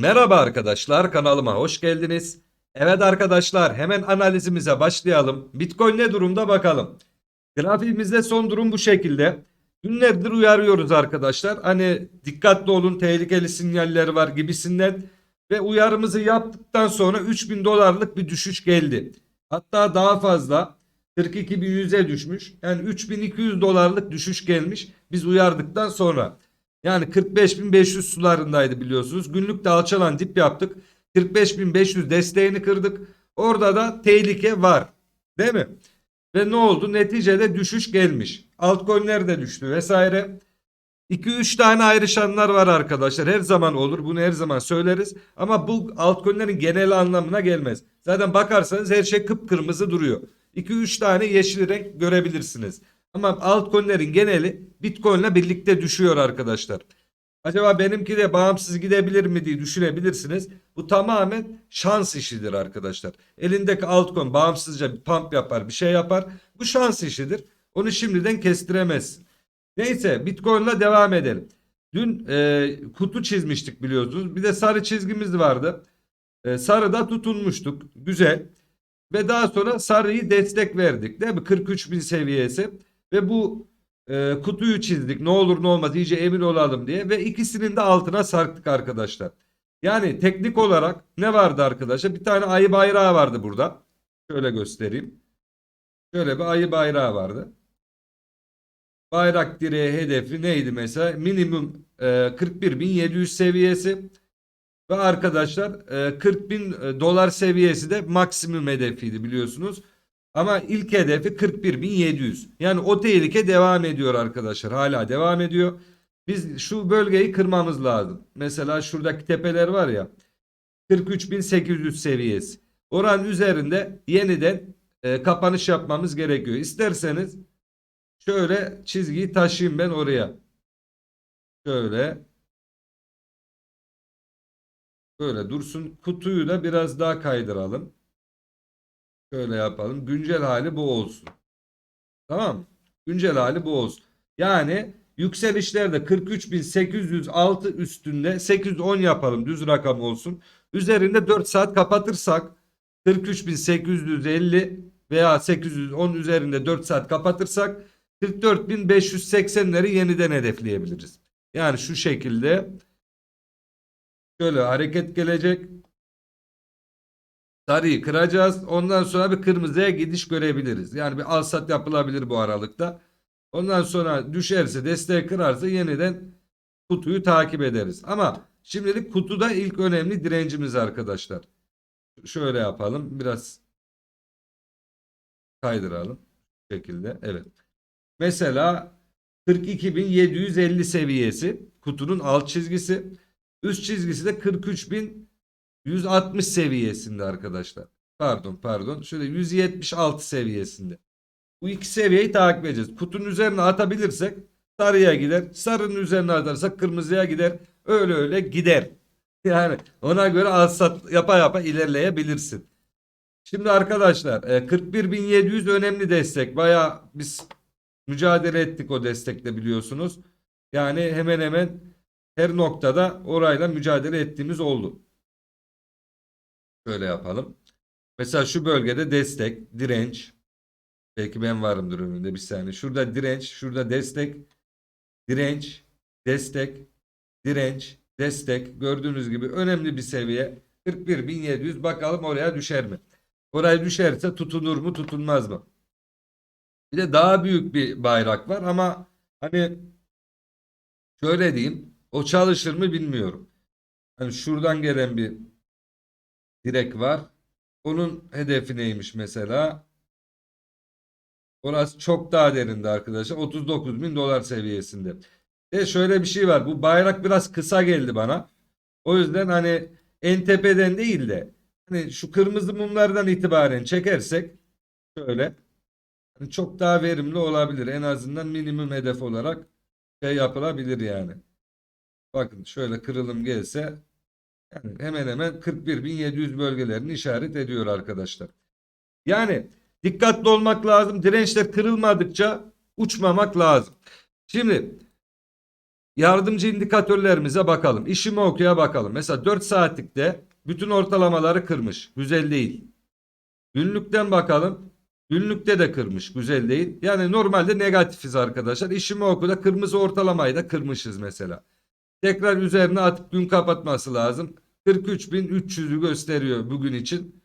Merhaba arkadaşlar kanalıma hoş geldiniz. Evet arkadaşlar hemen analizimize başlayalım. Bitcoin ne durumda bakalım. Grafiğimizde son durum bu şekilde. Günlerdir uyarıyoruz arkadaşlar. Hani dikkatli olun tehlikeli sinyaller var gibisinden. Ve uyarımızı yaptıktan sonra 3000 dolarlık bir düşüş geldi. Hatta daha fazla 42.100'e düşmüş. Yani 3200 dolarlık düşüş gelmiş biz uyardıktan sonra. Yani 45.500 sularındaydı biliyorsunuz. Günlük de alçalan dip yaptık. 45.500 desteğini kırdık. Orada da tehlike var. Değil mi? Ve ne oldu? Neticede düşüş gelmiş. Altcoin'ler de düştü vesaire. 2-3 tane ayrışanlar var arkadaşlar. Her zaman olur. Bunu her zaman söyleriz. Ama bu altcoin'lerin genel anlamına gelmez. Zaten bakarsanız her şey kıpkırmızı duruyor. 2-3 tane yeşil renk görebilirsiniz. Ama altcoin'lerin geneli Bitcoin'le birlikte düşüyor arkadaşlar. Acaba benimki de bağımsız gidebilir mi diye düşünebilirsiniz. Bu tamamen şans işidir arkadaşlar. Elindeki altcoin bağımsızca bir pump yapar, bir şey yapar. Bu şans işidir. Onu şimdiden kestiremezsin. Neyse Bitcoin'la devam edelim. Dün e, kutu çizmiştik biliyorsunuz. Bir de sarı çizgimiz vardı. E, sarıda tutunmuştuk. Güzel. Ve daha sonra sarıyı destek verdik. Değil mi? 43 bin seviyesi. Ve bu e, kutuyu çizdik. Ne olur ne olmaz iyice emin olalım diye. Ve ikisinin de altına sarktık arkadaşlar. Yani teknik olarak ne vardı arkadaşlar? Bir tane ayı bayrağı vardı burada. Şöyle göstereyim. Şöyle bir ayı bayrağı vardı. Bayrak direği hedefi neydi mesela? Minimum e, 41.700 seviyesi. Ve arkadaşlar e, 40 bin e, dolar seviyesi de maksimum hedefiydi biliyorsunuz. Ama ilk hedefi 41.700. Yani o tehlike devam ediyor arkadaşlar. Hala devam ediyor. Biz şu bölgeyi kırmamız lazım. Mesela şuradaki tepeler var ya. 43.800 seviyesi. Oranın üzerinde yeniden e, kapanış yapmamız gerekiyor. İsterseniz şöyle çizgiyi taşıyayım ben oraya. Şöyle. Böyle dursun. Kutuyu da biraz daha kaydıralım. Şöyle yapalım. Güncel hali bu olsun. Tamam? Güncel hali bu olsun. Yani yükselişlerde 43.806 üstünde 810 yapalım. Düz rakam olsun. Üzerinde 4 saat kapatırsak 43.850 veya 810 üzerinde 4 saat kapatırsak 44.580'leri yeniden hedefleyebiliriz. Yani şu şekilde şöyle hareket gelecek. Sarıyı kıracağız. Ondan sonra bir kırmızıya gidiş görebiliriz. Yani bir al sat yapılabilir bu aralıkta. Ondan sonra düşerse desteği kırarsa yeniden kutuyu takip ederiz. Ama şimdilik kutuda ilk önemli direncimiz arkadaşlar. Şöyle yapalım. Biraz kaydıralım. Bu şekilde. Evet. Mesela 42.750 seviyesi kutunun alt çizgisi. Üst çizgisi de 43.160 seviyesinde arkadaşlar. Pardon pardon. Şöyle 176 seviyesinde. Bu iki seviyeyi takip edeceğiz. Kutunun üzerine atabilirsek sarıya gider. Sarının üzerine atarsak kırmızıya gider. Öyle öyle gider. Yani ona göre al sat yapa yapa ilerleyebilirsin. Şimdi arkadaşlar e, 41.700 önemli destek. Baya biz mücadele ettik o destekle biliyorsunuz. Yani hemen hemen her noktada orayla mücadele ettiğimiz oldu. Şöyle yapalım. Mesela şu bölgede destek, direnç. Belki ben varımdır önünde bir saniye. Şurada direnç, şurada destek, direnç, destek, direnç, destek. Gördüğünüz gibi önemli bir seviye. 41.700 bakalım oraya düşer mi? Oraya düşerse tutunur mu tutunmaz mı? Bir de daha büyük bir bayrak var ama hani şöyle diyeyim o çalışır mı bilmiyorum. Hani şuradan gelen bir direk var. Onun hedefi neymiş mesela? Orası çok daha derinde arkadaşlar. 39 bin dolar seviyesinde. Ve şöyle bir şey var. Bu bayrak biraz kısa geldi bana. O yüzden hani en tepeden değil de hani şu kırmızı mumlardan itibaren çekersek şöyle hani çok daha verimli olabilir. En azından minimum hedef olarak şey yapılabilir yani. Bakın şöyle kırılım gelse yani hemen hemen 41.700 bölgelerini işaret ediyor arkadaşlar. Yani dikkatli olmak lazım. Dirençler kırılmadıkça uçmamak lazım. Şimdi Yardımcı indikatörlerimize bakalım. İşimi okuya bakalım. Mesela 4 saatlikte bütün ortalamaları kırmış. Güzel değil. Günlükten bakalım. Günlükte de kırmış. Güzel değil. Yani normalde negatifiz arkadaşlar. İşimi okuda kırmızı ortalamayı da kırmışız mesela. Tekrar üzerine atıp gün kapatması lazım. 43.300'ü gösteriyor bugün için.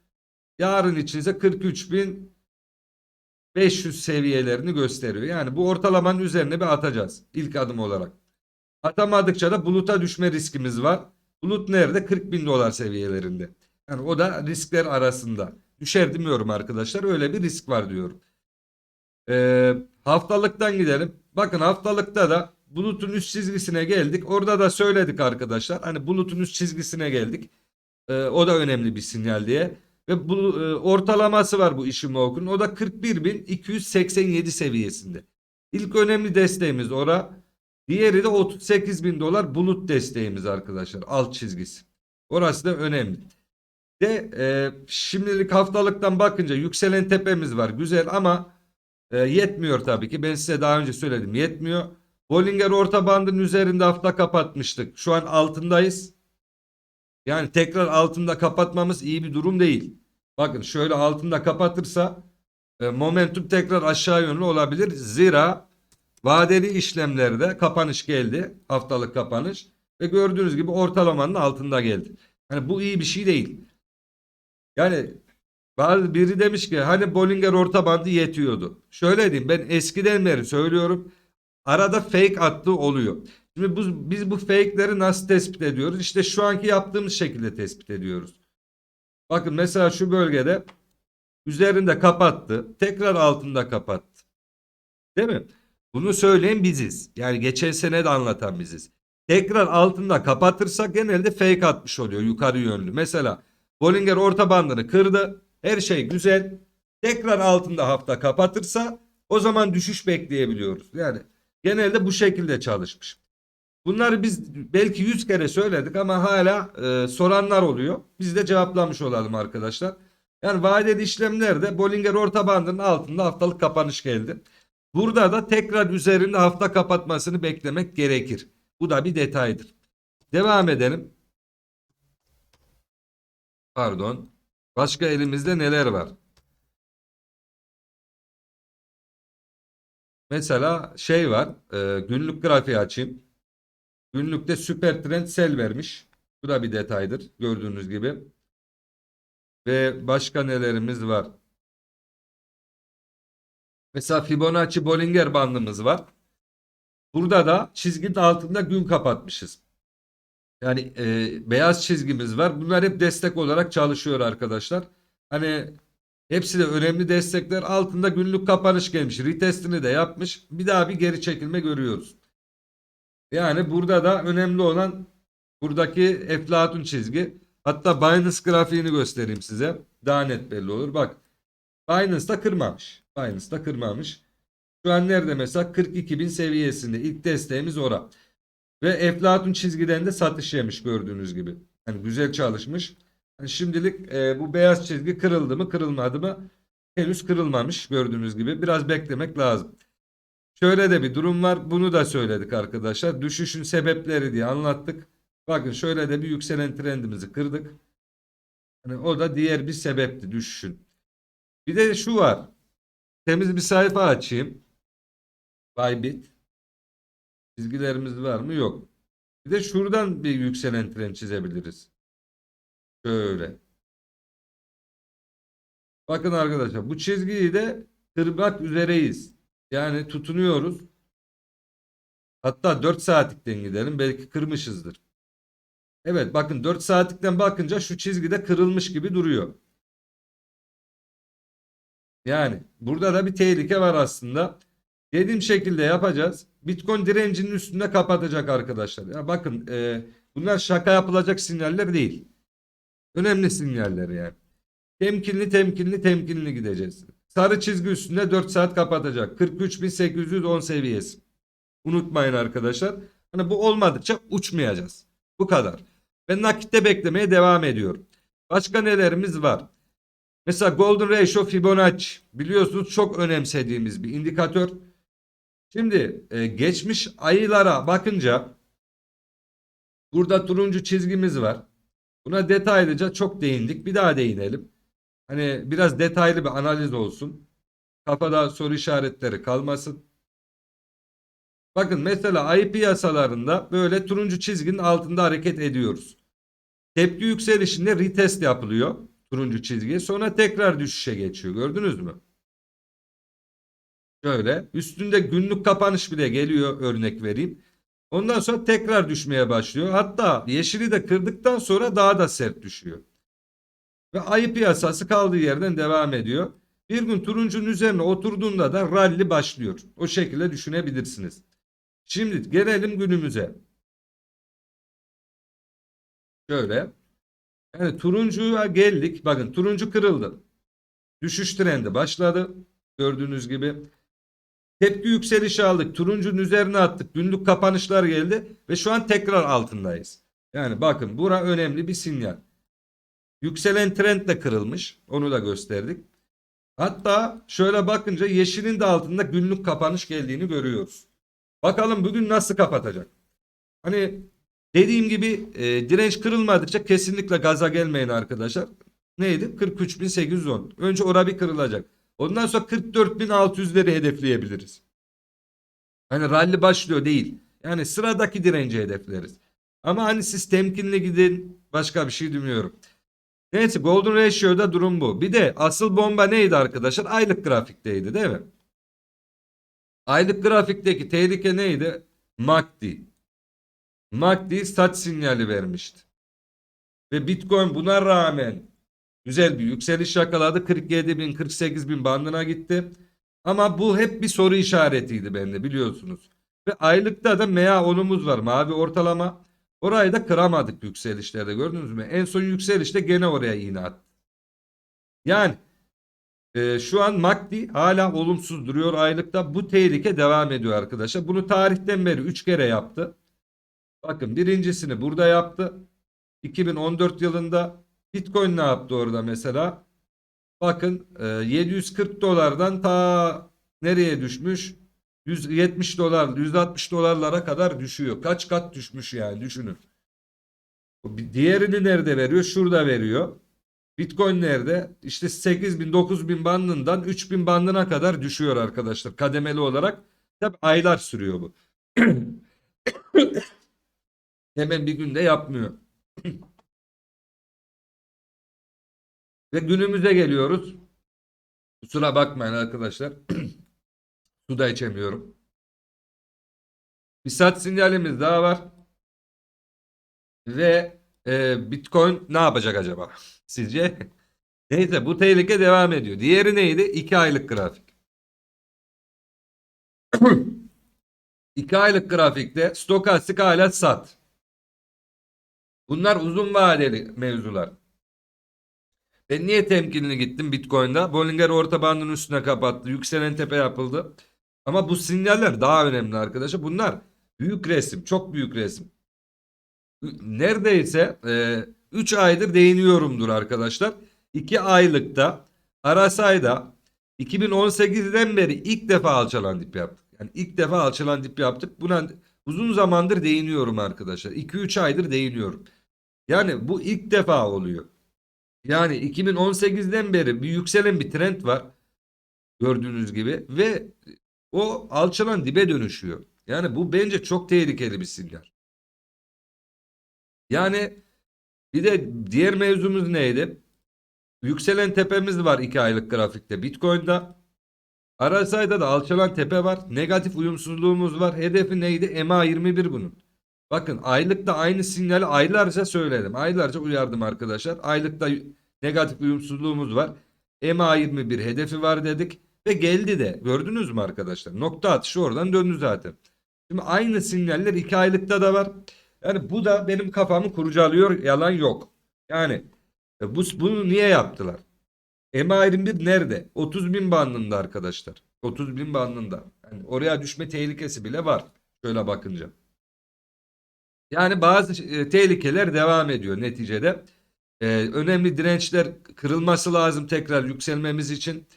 Yarın için ise 43.500 seviyelerini gösteriyor. Yani bu ortalamanın üzerine bir atacağız ilk adım olarak. Atamadıkça da buluta düşme riskimiz var. Bulut nerede? 40 bin dolar seviyelerinde. Yani o da riskler arasında. Düşer demiyorum arkadaşlar. Öyle bir risk var diyorum. Ee, haftalıktan gidelim. Bakın haftalıkta da bulutun üst çizgisine geldik. Orada da söyledik arkadaşlar. Hani bulutun üst çizgisine geldik. Ee, o da önemli bir sinyal diye. Ve bu e, ortalaması var bu işimi okun. O da 41.287 seviyesinde. İlk önemli desteğimiz ora. Diğeri de 38 bin dolar bulut desteğimiz arkadaşlar. Alt çizgisi. Orası da önemli. De e, şimdilik haftalıktan bakınca yükselen tepemiz var. Güzel ama e, yetmiyor tabii ki. Ben size daha önce söyledim. Yetmiyor. Bollinger orta bandın üzerinde hafta kapatmıştık. Şu an altındayız. Yani tekrar altında kapatmamız iyi bir durum değil. Bakın şöyle altında kapatırsa e, momentum tekrar aşağı yönlü olabilir. Zira vadeli işlemlerde kapanış geldi. Haftalık kapanış. Ve gördüğünüz gibi ortalamanın altında geldi. Yani bu iyi bir şey değil. Yani bazı biri demiş ki hani Bollinger orta bandı yetiyordu. Şöyle diyeyim ben eskiden beri söylüyorum. Arada fake attığı oluyor. Şimdi bu, biz bu fake'leri nasıl tespit ediyoruz? İşte şu anki yaptığımız şekilde tespit ediyoruz. Bakın mesela şu bölgede üzerinde kapattı. Tekrar altında kapattı. Değil mi? Bunu söyleyen biziz. Yani geçen sene de anlatan biziz. Tekrar altında kapatırsak genelde fake atmış oluyor yukarı yönlü. Mesela Bollinger orta bandını kırdı. Her şey güzel. Tekrar altında hafta kapatırsa o zaman düşüş bekleyebiliyoruz. Yani genelde bu şekilde çalışmış. Bunları biz belki 100 kere söyledik ama hala e, soranlar oluyor. Biz de cevaplamış olalım arkadaşlar. Yani vadeli işlemlerde Bollinger orta bandının altında haftalık kapanış geldi. Burada da tekrar üzerinde hafta kapatmasını beklemek gerekir. Bu da bir detaydır. Devam edelim. Pardon. Başka elimizde neler var? Mesela şey var. E, günlük grafiği açayım. Günlükte süper trend sel vermiş. Bu da bir detaydır. Gördüğünüz gibi. Ve başka nelerimiz var? Mesela Fibonacci Bollinger bandımız var. Burada da çizginin altında gün kapatmışız. Yani e, beyaz çizgimiz var. Bunlar hep destek olarak çalışıyor arkadaşlar. Hani hepsi de önemli destekler. Altında günlük kapanış gelmiş. Retestini de yapmış. Bir daha bir geri çekilme görüyoruz. Yani burada da önemli olan buradaki Eflatun çizgi. Hatta Binance grafiğini göstereyim size. Daha net belli olur. Bak Binance da kırmamış. Binance da kırmamış. Şu an nerede mesela 42.000 seviyesinde. İlk desteğimiz ora. Ve Eflatun çizgiden de satış yemiş gördüğünüz gibi. Yani güzel çalışmış. Şimdilik e, bu beyaz çizgi kırıldı mı kırılmadı mı henüz kırılmamış gördüğünüz gibi. Biraz beklemek lazım. Şöyle de bir durum var. Bunu da söyledik arkadaşlar. Düşüşün sebepleri diye anlattık. Bakın şöyle de bir yükselen trendimizi kırdık. Yani o da diğer bir sebepti düşüşün. Bir de şu var. Temiz bir sayfa açayım. Bybit. Çizgilerimiz var mı? Yok. Bir de şuradan bir yükselen trend çizebiliriz. Şöyle. Bakın arkadaşlar bu çizgiyi de kırmak üzereyiz. Yani tutunuyoruz. Hatta 4 saatlikten gidelim. Belki kırmışızdır. Evet bakın 4 saatlikten bakınca şu çizgide kırılmış gibi duruyor. Yani burada da bir tehlike var aslında. Dediğim şekilde yapacağız. Bitcoin direncinin üstünde kapatacak arkadaşlar. Ya bakın e, bunlar şaka yapılacak sinyaller değil. Önemli sinyaller yani. Temkinli temkinli temkinli gideceğiz. Sarı çizgi üstünde 4 saat kapatacak. 43.810 seviyesi. Unutmayın arkadaşlar. Hani bu olmadıkça uçmayacağız. Bu kadar. Ben nakitte beklemeye devam ediyorum. Başka nelerimiz var? Mesela Golden Ratio Fibonacci biliyorsunuz çok önemsediğimiz bir indikatör. Şimdi e, geçmiş aylara bakınca Burada turuncu çizgimiz var. Buna detaylıca çok değindik. Bir daha değinelim. Hani biraz detaylı bir analiz olsun. Kafada soru işaretleri kalmasın. Bakın mesela IP yasalarında böyle turuncu çizginin altında hareket ediyoruz. Tepki yükselişinde retest yapılıyor turuncu çizgi. Sonra tekrar düşüşe geçiyor. Gördünüz mü? Şöyle üstünde günlük kapanış bile geliyor örnek vereyim. Ondan sonra tekrar düşmeye başlıyor. Hatta yeşili de kırdıktan sonra daha da sert düşüyor. Ve ayı piyasası kaldığı yerden devam ediyor. Bir gün turuncunun üzerine oturduğunda da rally başlıyor. O şekilde düşünebilirsiniz. Şimdi gelelim günümüze. Şöyle. Yani turuncuya geldik. Bakın turuncu kırıldı. Düşüş trendi başladı. Gördüğünüz gibi. Tepki yükselişi aldık. Turuncunun üzerine attık. Günlük kapanışlar geldi. Ve şu an tekrar altındayız. Yani bakın bura önemli bir sinyal. Yükselen trend de kırılmış. Onu da gösterdik. Hatta şöyle bakınca yeşilin de altında günlük kapanış geldiğini görüyoruz. Bakalım bugün nasıl kapatacak? Hani dediğim gibi e, direnç kırılmadıkça kesinlikle gaza gelmeyin arkadaşlar. Neydi? 43.810. Önce ora bir kırılacak. Ondan sonra 44.600'leri hedefleyebiliriz. Hani rally başlıyor değil. Yani sıradaki direnci hedefleriz. Ama hani siz temkinli gidin başka bir şey demiyorum. Neyse Golden Ratio'da durum bu. Bir de asıl bomba neydi arkadaşlar? Aylık grafikteydi değil mi? Aylık grafikteki tehlike neydi? MACD. MACD sat sinyali vermişti. Ve Bitcoin buna rağmen güzel bir yükseliş yakaladı. 47 bin 48 bin bandına gitti. Ama bu hep bir soru işaretiydi bende biliyorsunuz. Ve aylıkta da MA 10'umuz var. Mavi ortalama. Orayı da kıramadık yükselişlerde gördünüz mü? En son yükselişte gene oraya iğne attı. Yani e, şu an MACD hala olumsuz duruyor aylıkta. Bu tehlike devam ediyor arkadaşlar. Bunu tarihten beri 3 kere yaptı. Bakın birincisini burada yaptı. 2014 yılında Bitcoin ne yaptı orada mesela? Bakın e, 740 dolardan ta nereye düşmüş? 170 dolar, 160 dolarlara kadar düşüyor. Kaç kat düşmüş yani düşünün. Diğerini nerede veriyor? Şurada veriyor. Bitcoin nerede? İşte 8000 9000 bandından 3000 bandına kadar düşüyor arkadaşlar kademeli olarak. Tabi aylar sürüyor bu. Hemen bir günde yapmıyor. Ve günümüze geliyoruz. Kusura bakmayın arkadaşlar. Su da içemiyorum. Bir sat sinyalimiz daha var. Ve e, Bitcoin ne yapacak acaba? Sizce? Neyse bu tehlike devam ediyor. Diğeri neydi? 2 aylık grafik. 2 aylık grafikte stokastik hala sat. Bunlar uzun vadeli mevzular. Ben niye temkinli gittim Bitcoin'da? Bollinger orta bandın üstüne kapattı. Yükselen tepe yapıldı. Ama bu sinyaller daha önemli arkadaşlar. Bunlar büyük resim. Çok büyük resim. Neredeyse 3 aydır değiniyorumdur arkadaşlar. 2 aylıkta Arasay'da 2018'den beri ilk defa alçalan dip yaptık. Yani ilk defa alçalan dip yaptık. Buna uzun zamandır değiniyorum arkadaşlar. 2-3 aydır değiniyorum. Yani bu ilk defa oluyor. Yani 2018'den beri bir yükselen bir trend var. Gördüğünüz gibi ve o alçalan dibe dönüşüyor. Yani bu bence çok tehlikeli bir sinyal. Yani bir de diğer mevzumuz neydi? Yükselen tepemiz var 2 aylık grafikte Bitcoin'da. RSI'da da alçalan tepe var. Negatif uyumsuzluğumuz var. Hedefi neydi? MA21 bunun. Bakın aylıkta aynı sinyali aylarca söyledim. Aylarca uyardım arkadaşlar. Aylıkta negatif uyumsuzluğumuz var. MA21 hedefi var dedik. Ve geldi de. Gördünüz mü arkadaşlar? Nokta atışı oradan döndü zaten. Şimdi aynı sinyaller 2 aylıkta da var. Yani bu da benim kafamı kurcalıyor. Yalan yok. Yani e, bu, bunu niye yaptılar? MA21 nerede? 30 bin bandında arkadaşlar. 30 bin bandında. Yani oraya düşme tehlikesi bile var. Şöyle bakınca. Yani bazı e, tehlikeler devam ediyor neticede. E, önemli dirençler kırılması lazım tekrar yükselmemiz için.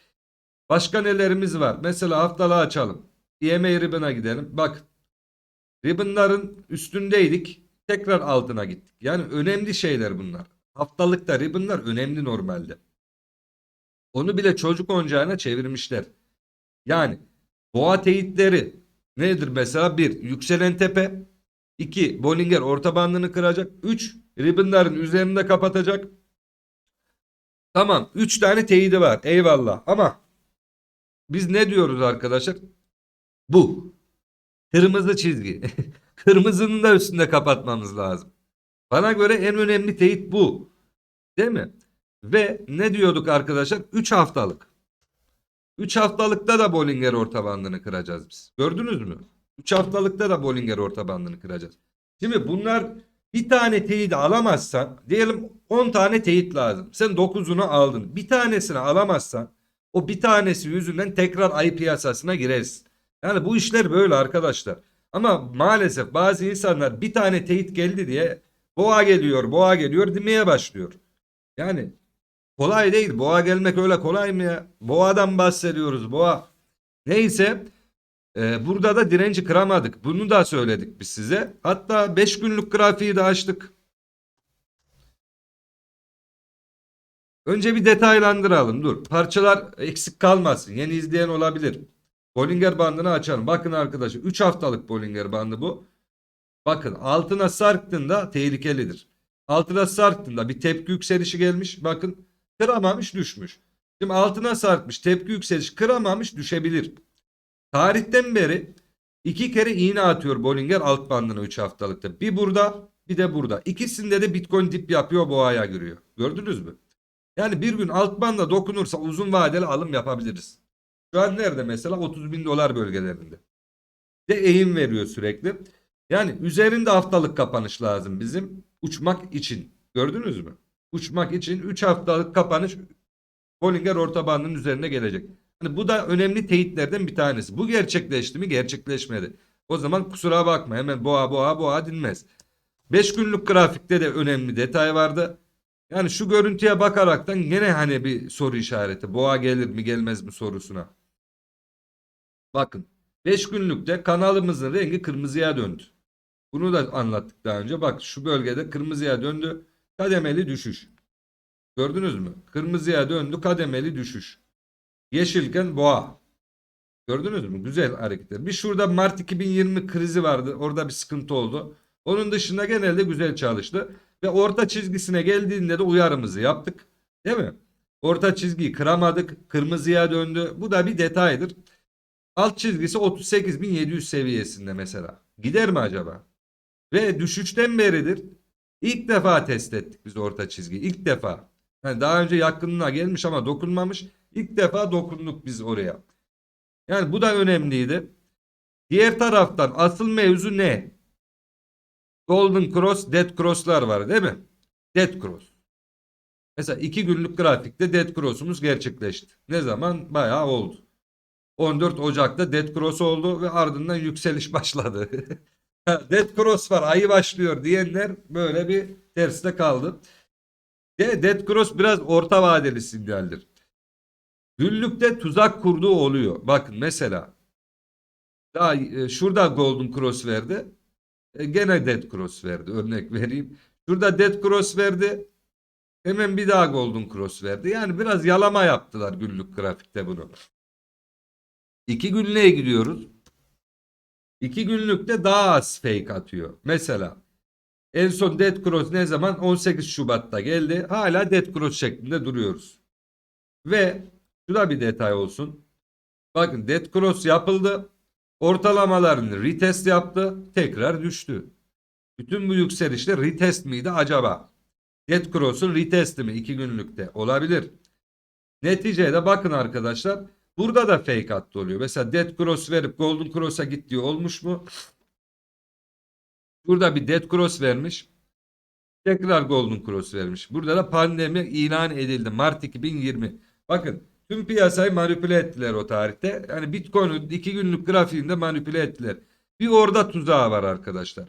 Başka nelerimiz var? Mesela haftalığı açalım. EMA Ribbon'a gidelim. Bak Ribbon'ların üstündeydik. Tekrar altına gittik. Yani önemli şeyler bunlar. Haftalıkta ribbonlar önemli normalde. Onu bile çocuk oyuncağına çevirmişler. Yani boğa teyitleri nedir mesela? 1. Yükselen tepe. 2. Bollinger orta bandını kıracak. 3. Ribbonların üzerinde kapatacak. Tamam. 3 tane teyidi var. Eyvallah. Ama biz ne diyoruz arkadaşlar? Bu. Kırmızı çizgi. Kırmızının da üstünde kapatmamız lazım. Bana göre en önemli teyit bu. Değil mi? Ve ne diyorduk arkadaşlar? 3 haftalık. 3 haftalıkta da Bollinger orta bandını kıracağız biz. Gördünüz mü? 3 haftalıkta da Bollinger orta bandını kıracağız. Şimdi bunlar bir tane teyit alamazsan diyelim 10 tane teyit lazım. Sen 9'unu aldın. Bir tanesini alamazsan o bir tanesi yüzünden tekrar ayı piyasasına girersin. Yani bu işler böyle arkadaşlar. Ama maalesef bazı insanlar bir tane teyit geldi diye boğa geliyor, boğa geliyor demeye başlıyor. Yani kolay değil. Boğa gelmek öyle kolay mı ya? Boğadan bahsediyoruz. Boğa. Neyse. E, burada da direnci kıramadık. Bunu da söyledik biz size. Hatta 5 günlük grafiği de açtık. Önce bir detaylandıralım. Dur. Parçalar eksik kalmasın. Yeni izleyen olabilir. Bollinger bandını açalım. Bakın arkadaşlar 3 haftalık Bollinger bandı bu. Bakın altına sarktığında tehlikelidir. Altına sarktığında bir tepki yükselişi gelmiş. Bakın kıramamış düşmüş. Şimdi altına sarkmış tepki yükselişi kıramamış düşebilir. Tarihten beri iki kere iğne atıyor Bollinger alt bandına 3 haftalıkta. Bir burada bir de burada. İkisinde de Bitcoin dip yapıyor boğaya giriyor. Gördünüz mü? Yani bir gün alt banda dokunursa uzun vadeli alım yapabiliriz. Şu an nerede mesela 30 bin dolar bölgelerinde. De eğim veriyor sürekli. Yani üzerinde haftalık kapanış lazım bizim uçmak için. Gördünüz mü? Uçmak için 3 haftalık kapanış Bollinger orta bandının üzerine gelecek. Hani bu da önemli teyitlerden bir tanesi. Bu gerçekleşti mi? Gerçekleşmedi. O zaman kusura bakma hemen boğa boğa boğa dinmez. 5 günlük grafikte de önemli detay vardı. Yani şu görüntüye bakaraktan gene hani bir soru işareti. Boğa gelir mi gelmez mi sorusuna. Bakın 5 günlükte kanalımızın rengi kırmızıya döndü. Bunu da anlattık daha önce. Bak şu bölgede kırmızıya döndü. Kademeli düşüş. Gördünüz mü? Kırmızıya döndü kademeli düşüş. Yeşilken boğa. Gördünüz mü? Güzel hareketler. Bir şurada Mart 2020 krizi vardı. Orada bir sıkıntı oldu. Onun dışında genelde güzel çalıştı. Ve orta çizgisine geldiğinde de uyarımızı yaptık. Değil mi? Orta çizgiyi kıramadık. Kırmızıya döndü. Bu da bir detaydır. Alt çizgisi 38.700 seviyesinde mesela. Gider mi acaba? Ve düşüşten beridir ilk defa test ettik biz orta çizgiyi. İlk defa. Yani daha önce yakınına gelmiş ama dokunmamış. İlk defa dokunduk biz oraya. Yani bu da önemliydi. Diğer taraftan asıl mevzu ne? Golden Cross, Dead Cross'lar var değil mi? Dead Cross. Mesela iki günlük grafikte Dead Cross'umuz gerçekleşti. Ne zaman? Bayağı oldu. 14 Ocak'ta Dead Cross oldu ve ardından yükseliş başladı. Dead Cross var ayı başlıyor diyenler böyle bir terste kaldı. De Dead Cross biraz orta vadeli sinyaldir. Günlükte tuzak kurduğu oluyor. Bakın mesela daha e, şurada Golden Cross verdi. E, gene Dead Cross verdi. Örnek vereyim. Şurada Dead Cross verdi. Hemen bir daha Golden Cross verdi. Yani biraz yalama yaptılar günlük grafikte bunu. İki günlüğe gidiyoruz. İki günlükte daha az fake atıyor. Mesela en son Dead Cross ne zaman? 18 Şubat'ta geldi. Hala Dead Cross şeklinde duruyoruz. Ve şu da bir detay olsun. Bakın Dead Cross yapıldı. Ortalamalarını retest yaptı. Tekrar düştü. Bütün bu yükselişler retest miydi acaba? Dead Cross'un retesti mi? 2 günlükte. Olabilir. Neticede bakın arkadaşlar. Burada da fake attı oluyor. Mesela Dead Cross verip Golden Cross'a gittiği olmuş mu? Burada bir Dead Cross vermiş. Tekrar Golden Cross vermiş. Burada da pandemi ilan edildi. Mart 2020. Bakın tüm piyasayı manipüle ettiler o tarihte. Yani Bitcoin'in 2 günlük grafiğinde manipüle ettiler. Bir orada tuzağı var arkadaşlar.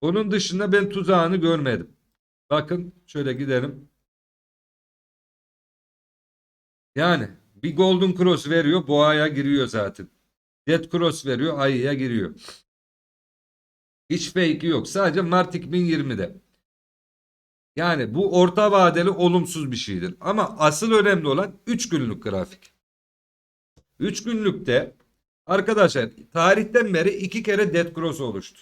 Onun dışında ben tuzağını görmedim. Bakın şöyle gidelim. Yani bir Golden Cross veriyor boğaya giriyor zaten. Dead Cross veriyor ayıya giriyor. Hiç fake'i yok. Sadece Mart 2020'de. Yani bu orta vadeli olumsuz bir şeydir. Ama asıl önemli olan 3 günlük grafik. 3 günlükte arkadaşlar tarihten beri 2 kere dead cross oluştu.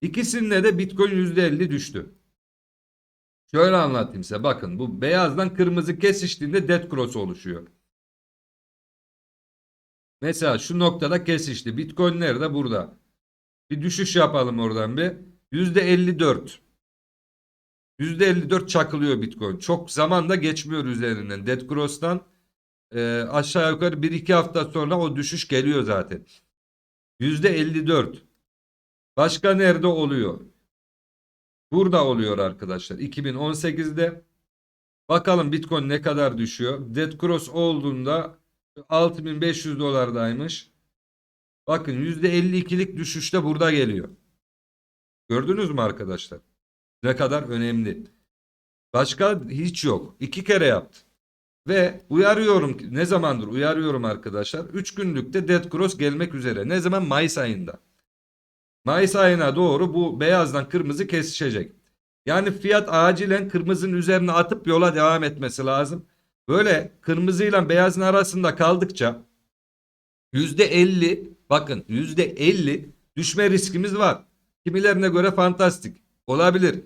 İkisinde de Bitcoin %50 düştü. Şöyle anlatayım size. Bakın bu beyazdan kırmızı kesiştiğinde dead cross oluşuyor. Mesela şu noktada kesişti. Bitcoin nerede? Burada. Bir düşüş yapalım oradan bir. %54. %54 çakılıyor Bitcoin. Çok zaman da geçmiyor üzerinden. Dead Cross'tan e, aşağı yukarı 1-2 hafta sonra o düşüş geliyor zaten. %54. Başka nerede oluyor? Burada oluyor arkadaşlar. 2018'de. Bakalım Bitcoin ne kadar düşüyor. Dead Cross olduğunda 6500 dolardaymış. Bakın %52'lik düşüş de burada geliyor. Gördünüz mü arkadaşlar? Ne kadar önemli. Başka hiç yok. İki kere yaptı. Ve uyarıyorum ne zamandır uyarıyorum arkadaşlar. 3 günlükte Dead Cross gelmek üzere. Ne zaman? Mayıs ayında. Mayıs ayına doğru bu beyazdan kırmızı kesişecek. Yani fiyat acilen kırmızının üzerine atıp yola devam etmesi lazım. Böyle kırmızıyla beyazın arasında kaldıkça %50 bakın %50 düşme riskimiz var. Kimilerine göre fantastik olabilir.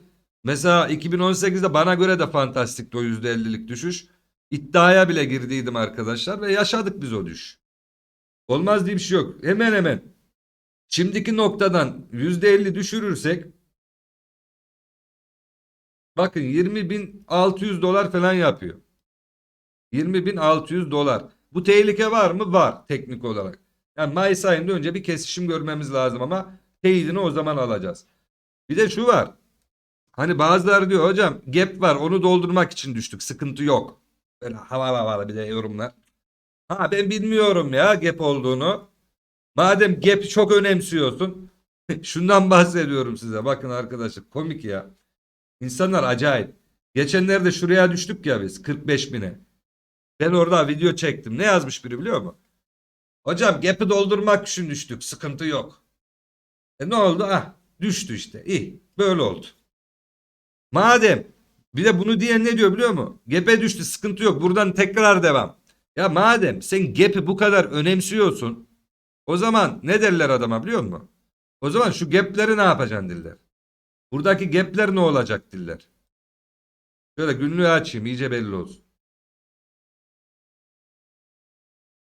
Mesela 2018'de bana göre de fantastikti o %50'lik düşüş. İddiaya bile girdiydim arkadaşlar ve yaşadık biz o düş. Olmaz diye bir şey yok. Hemen hemen şimdiki noktadan %50 düşürürsek bakın 20.600 dolar falan yapıyor. 20.600 dolar. Bu tehlike var mı? Var teknik olarak. Yani Mayıs ayında önce bir kesişim görmemiz lazım ama teyidini o zaman alacağız. Bir de şu var. Hani bazıları diyor hocam gap var onu doldurmak için düştük sıkıntı yok. Böyle hava hava bir de yorumlar. Ha ben bilmiyorum ya gap olduğunu. Madem gap çok önemsiyorsun. Şundan bahsediyorum size. Bakın arkadaşlar komik ya. İnsanlar acayip. Geçenlerde şuraya düştük ya biz 45 bine. Ben orada video çektim. Ne yazmış biri biliyor musun? Hocam gap'i doldurmak için düştük. Sıkıntı yok. E ne oldu? Ah düştü işte. İyi. Böyle oldu. Madem bir de bunu diyen ne diyor biliyor musun? Gap'e düştü sıkıntı yok. Buradan tekrar devam. Ya madem sen gap'i bu kadar önemsiyorsun o zaman ne derler adama biliyor musun? O zaman şu gap'leri ne yapacaksın diller. Buradaki gap'ler ne olacak diller. Şöyle günlüğü açayım iyice belli olsun.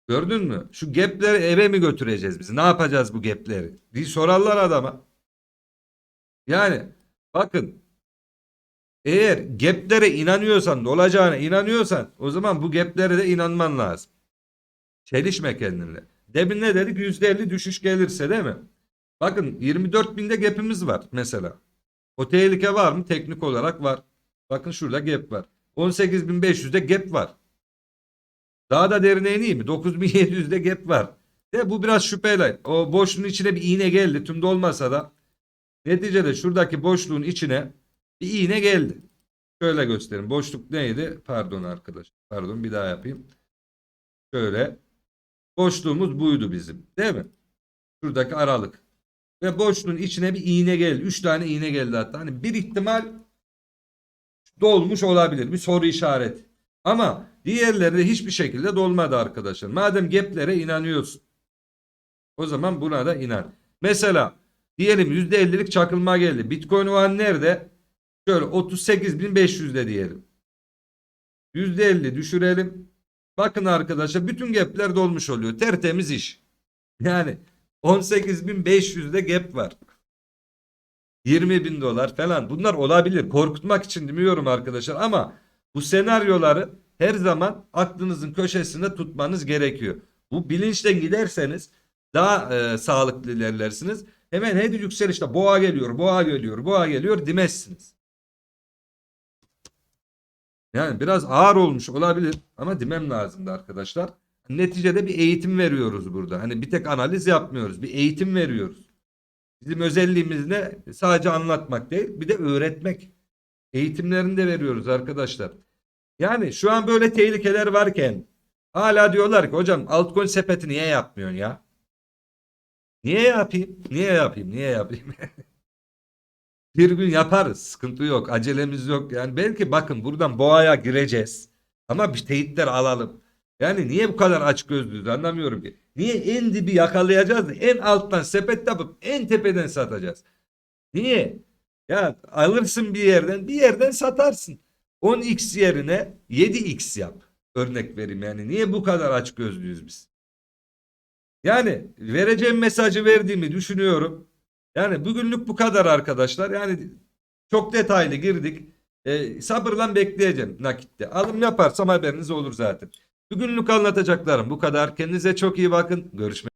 Gördün mü? Şu gap'leri eve mi götüreceğiz biz? Ne yapacağız bu gap'leri? Bir sorarlar adama. Yani bakın eğer gap'lere inanıyorsan, olacağına inanıyorsan o zaman bu gap'lere de inanman lazım. Çelişme kendinle. Demin ne dedik? %50 düşüş gelirse değil mi? Bakın 24 binde gap'imiz var mesela. O tehlike var mı? Teknik olarak var. Bakın şurada gap var. 18.500'de gap var. Daha da derine ineyim mi? 9700'de gap var. De bu biraz şüpheli. O boşluğun içine bir iğne geldi. Tümde olmasa da neticede şuradaki boşluğun içine bir iğne geldi. Şöyle göstereyim. Boşluk neydi? Pardon arkadaş. Pardon bir daha yapayım. Şöyle. Boşluğumuz buydu bizim. Değil mi? Şuradaki aralık. Ve boşluğun içine bir iğne geldi. 3 tane iğne geldi hatta. Hani bir ihtimal dolmuş olabilir. Bir soru işareti. Ama diğerleri de hiçbir şekilde dolmadı arkadaşlar. Madem gap'lere inanıyorsun. O zaman buna da inan. Mesela diyelim %50'lik çakılma geldi. Bitcoin o an nerede? Şöyle 38.500'de diyelim. %50 düşürelim. Bakın arkadaşlar bütün gap'ler dolmuş oluyor. Tertemiz iş. Yani 18.500'de gap var. 20 bin dolar falan bunlar olabilir. Korkutmak için demiyorum arkadaşlar ama bu senaryoları her zaman aklınızın köşesinde tutmanız gerekiyor. Bu bilinçten giderseniz daha e, sağlıklı ilerlersiniz. Hemen her yükselişte boğa geliyor, boğa geliyor, boğa geliyor demezsiniz. Yani biraz ağır olmuş olabilir ama demem lazımdı arkadaşlar. Neticede bir eğitim veriyoruz burada. Hani bir tek analiz yapmıyoruz. Bir eğitim veriyoruz. Bizim özelliğimiz ne? Sadece anlatmak değil, bir de öğretmek. Eğitimlerini de veriyoruz arkadaşlar. Yani şu an böyle tehlikeler varken hala diyorlar ki hocam altcoin sepeti niye yapmıyorsun ya? Niye yapayım? Niye yapayım? Niye yapayım? Bir gün yaparız. Sıkıntı yok. Acelemiz yok. Yani belki bakın buradan boğaya gireceğiz. Ama bir teyitler alalım. Yani niye bu kadar aç gözlüyüz anlamıyorum ki. Niye en dibi yakalayacağız da en alttan sepet yapıp en tepeden satacağız? Niye? Ya alırsın bir yerden bir yerden satarsın. 10x yerine 7x yap. Örnek vereyim yani. Niye bu kadar aç gözlüyüz biz? Yani vereceğim mesajı verdiğimi düşünüyorum. Yani bugünlük bu kadar arkadaşlar. Yani çok detaylı girdik. Ee, sabırla bekleyeceğim nakitte. Alım yaparsam haberiniz olur zaten. Bugünlük anlatacaklarım bu kadar. Kendinize çok iyi bakın. Görüşmek